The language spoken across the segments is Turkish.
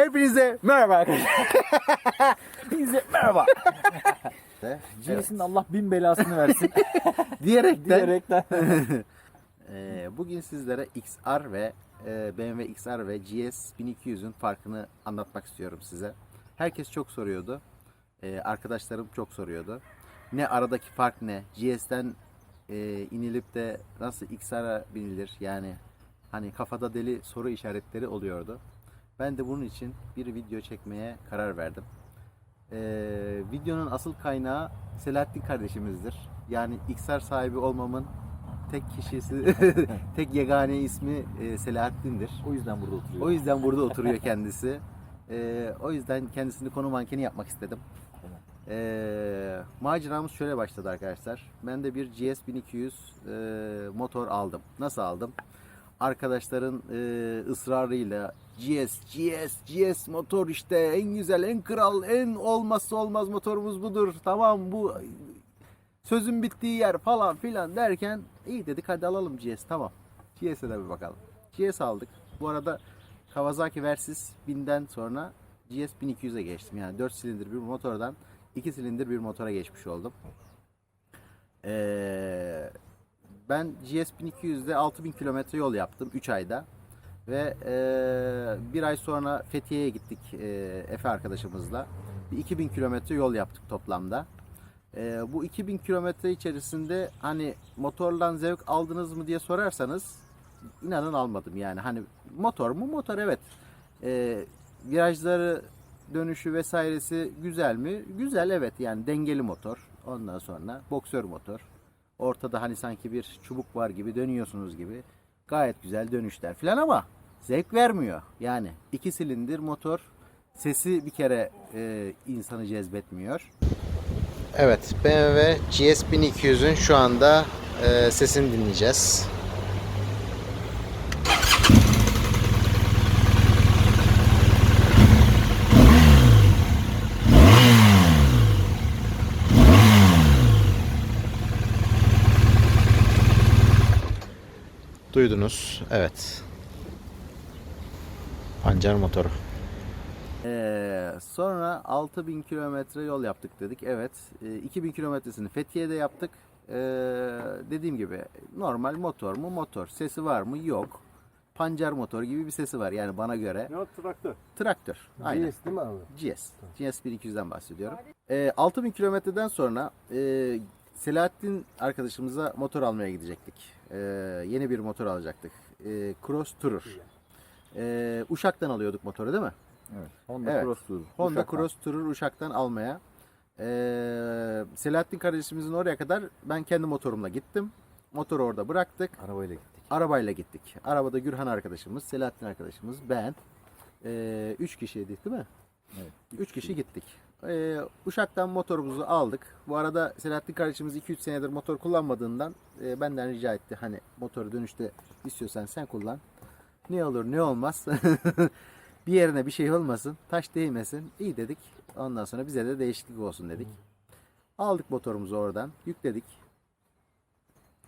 Hepinize merhaba arkadaşlar. Hepinize merhaba. GS'in Allah bin belasını versin Diyerekten diyerekten. Ee, bugün sizlere XR ve e, BMW XR ve GS 1200'ün farkını anlatmak istiyorum size. Herkes çok soruyordu. Ee, arkadaşlarım çok soruyordu. Ne aradaki fark ne? GS'ten e, inilip de nasıl XR'a binilir? Yani hani kafada deli soru işaretleri oluyordu. Ben de bunun için bir video çekmeye karar verdim. Ee, videonun asıl kaynağı Selahattin kardeşimizdir. Yani XR sahibi olmamın tek kişisi, tek yegane ismi e, Selahattin'dir. O yüzden burada oturuyor. O yüzden burada oturuyor kendisi. Ee, o yüzden kendisini konu mankeni yapmak istedim. Ee, maceramız şöyle başladı arkadaşlar. Ben de bir GS 1200 e, motor aldım. Nasıl aldım? Arkadaşların e, ısrarıyla GS, GS, GS motor işte en güzel, en kral, en olmazsa olmaz motorumuz budur. Tamam bu sözün bittiği yer falan filan derken iyi dedik hadi alalım GS tamam. GS'e de bir bakalım. GS aldık. Bu arada Kawasaki Versys 1000'den sonra GS 1200'e geçtim. Yani 4 silindir bir motordan 2 silindir bir motora geçmiş oldum. Ee, ben GS 1200'de 6000 kilometre yol yaptım 3 ayda. Ve e, bir ay sonra Fethiye'ye gittik e, Efe arkadaşımızla. Bir 2000 kilometre yol yaptık toplamda. E, bu 2000 kilometre içerisinde hani motordan zevk aldınız mı diye sorarsanız inanın almadım yani. Hani motor mu? Motor evet. E, virajları dönüşü vesairesi güzel mi? Güzel evet yani dengeli motor. Ondan sonra boksör motor. Ortada hani sanki bir çubuk var gibi dönüyorsunuz gibi. Gayet güzel dönüşler falan ama zevk vermiyor. Yani iki silindir motor sesi bir kere e, insanı cezbetmiyor. Evet BMW GS 1200'ün şu anda e, sesini dinleyeceğiz. Duydunuz. Evet. Pancar motoru. Ee, sonra 6000 kilometre yol yaptık dedik. Evet. Ee, 2000 kilometresini Fethiye'de yaptık. Ee, dediğim gibi normal motor mu? Motor. Sesi var mı? Yok. Pancar motor gibi bir sesi var yani bana göre. Ne o traktör? Traktör. Aynen. GS değil mi abi? GS. GS 1200'den bahsediyorum. Ee, 6000 kilometreden sonra e, Selahattin arkadaşımıza motor almaya gidecektik. Ee, yeni bir motor alacaktık. Ee, Cross Tourer. Ee, Uşak'tan alıyorduk motoru değil mi? Evet. Honda Evet. Cross Tour. Honda Uşak'tan. Cross Tourer Uşak'tan almaya. Ee, Selahattin kardeşimizin oraya kadar ben kendi motorumla gittim. Motoru orada bıraktık. Arabayla gittik. Arabayla gittik. Arabada Gürhan arkadaşımız, Selahattin arkadaşımız, ben. Ee, üç kişiydik değil mi? Evet. Üç kişi gittik. Ee, Uşak'tan motorumuzu aldık. Bu arada Selahattin kardeşimiz 2-3 senedir motor kullanmadığından e, benden rica etti. Hani motoru dönüşte istiyorsan sen kullan. Ne olur ne olmaz. bir yerine bir şey olmasın. Taş değmesin. İyi dedik. Ondan sonra bize de değişiklik olsun dedik. Aldık motorumuzu oradan. Yükledik.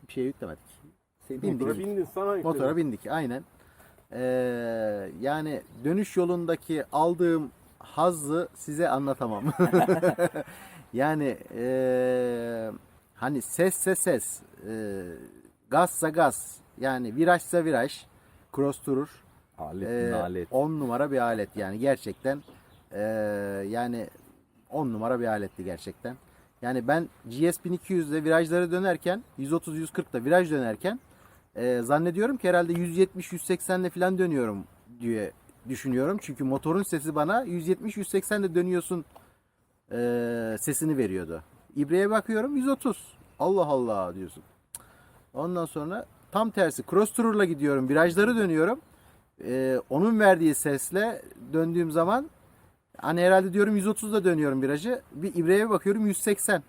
Bir şey yüklemedik. Bindik. Motora bindin sana yükledim. Motora bindik aynen. Ee, yani dönüş yolundaki aldığım hazzı size anlatamam. yani ee, hani sesse ses, ee, gazsa gaz, yani virajsa viraj, cross tourer, Alet, ee, nalet. 10 numara bir alet yani gerçekten ee, yani 10 numara bir aletti gerçekten. Yani ben GS 1200'de virajları dönerken 130-140'da viraj dönerken ee, zannediyorum ki herhalde 170-180'le falan dönüyorum diye düşünüyorum. Çünkü motorun sesi bana 170-180'le dönüyorsun ee, sesini veriyordu. İbreye bakıyorum 130. Allah Allah diyorsun. Ondan sonra tam tersi cross tour'la gidiyorum. Virajları dönüyorum. Ee, onun verdiği sesle döndüğüm zaman hani herhalde diyorum 130'da dönüyorum virajı. Bir ibreye bakıyorum 180.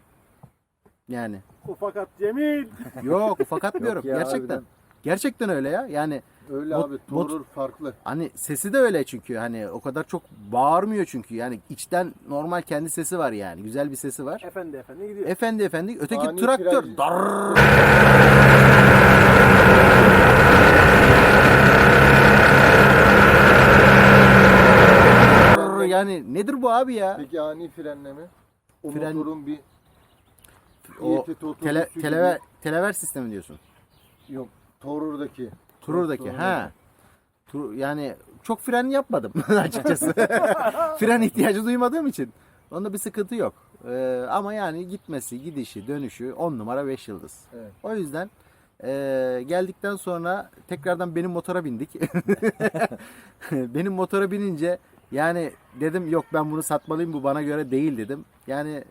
Yani O fakat Cemil. Yok ufak atmıyorum. Yok ya, Gerçekten. harbiden. Gerçekten öyle ya. Yani Öyle Mot- abi mot- Tourer farklı. hani sesi de öyle çünkü. Hani o kadar çok bağırmıyor çünkü. Yani içten normal kendi sesi var yani. Güzel bir sesi var. Efendi efendi gidiyor. Efendi efendi. Öteki Ani traktör. Darrrr. motoru yani nedir bu abi ya? Peki ani frenleme? O Fren- motorun bir O tele, telever, telever sistemi diyorsun. Yok. Torur'daki. Turur'daki. Ha. Tur, yani çok fren yapmadım açıkçası. fren ihtiyacı duymadığım için. Onda bir sıkıntı yok. Ee, ama yani gitmesi, gidişi, dönüşü 10 numara 5 yıldız. Evet. O yüzden ee, geldikten sonra tekrardan benim motora bindik. benim motora binince yani dedim yok ben bunu satmalıyım bu bana göre değil dedim. Yani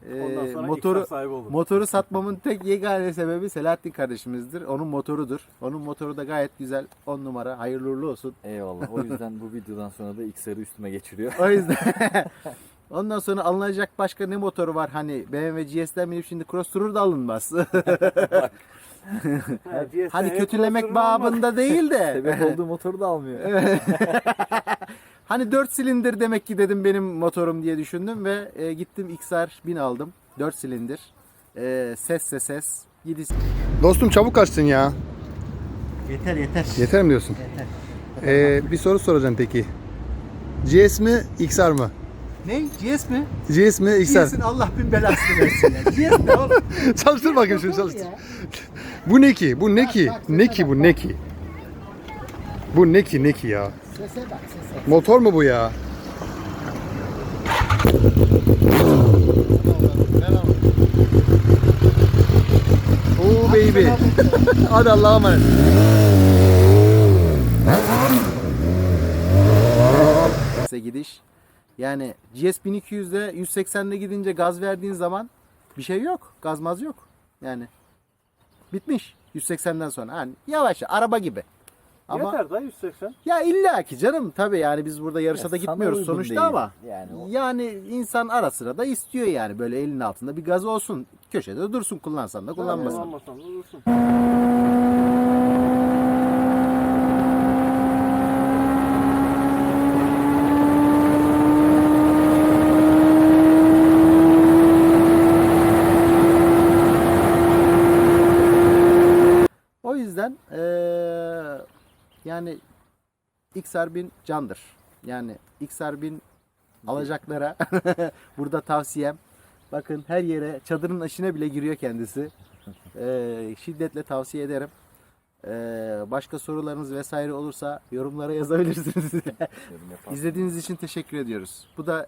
sonra motoru motoru satmamın tek yegane sebebi Selahattin kardeşimizdir. Onun motorudur. Onun motoru da gayet güzel. 10 numara. Hayırlı uğurlu olsun. Eyvallah. O yüzden bu videodan sonra da XR'ı üstüme geçiriyor. O yüzden Ondan sonra alınacak başka ne motoru var? Hani BMW GS'den binip şimdi Cross Tourer da alınmaz. Hani kötülemek babında değil de. Sebep olduğu motoru da almıyor. Hani 4 silindir demek ki dedim benim motorum diye düşündüm ve e, gittim XR 1000 aldım. 4 silindir. E, ses ses ses. 7 Dostum çabuk kaçtın ya. Yeter yeter. Yeter mi diyorsun? Ee, bir soru soracağım peki. GS mi XR mı? Ne? GS mi? GS mi XR? GS'in Allah bin belasını versin ya. GS ne oğlum? çalıştır bakayım şunu çalıştır. Bu ne ki? Bu ne ki? Ne ki bu ne ki? Bu ne ki ne ki ya? Sese bak sese. Motor mu bu ya? Oo baby. Hadi Allah'a emanet. Gidiş. Yani GS 1200'de 180'de gidince gaz verdiğin zaman bir şey yok. Gazmaz yok. Yani bitmiş 180'den sonra. Hani yavaş araba gibi. Ama Yeter da 180. ya illa ki canım tabii yani biz burada yarışa da sana gitmiyoruz uygun sonuçta değil. ama Yani o- yani insan ara sıra da istiyor yani böyle elinin altında bir gaz olsun. Köşede dursun kullansan da kullanmasan. Kullanmasan da dursun. O yüzden eee, yani XR1000 candır. Yani XR1000 alacaklara burada tavsiyem. Bakın her yere çadırın aşına bile giriyor kendisi. Eee, şiddetle tavsiye ederim. Eee, başka sorularınız vesaire olursa yorumlara yazabilirsiniz. İzlediğiniz için teşekkür ediyoruz. Bu da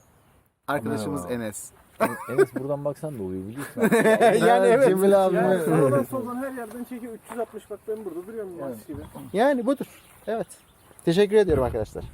arkadaşımız Merhaba. Enes. Enes buradan baksan da oluyor biliyorsun. yani evet. Cemil abi. Yani sağdan soldan her yerden çekiyor 360 bak ben burada duruyorum yani gibi. Yani budur. Evet. Teşekkür ediyorum arkadaşlar.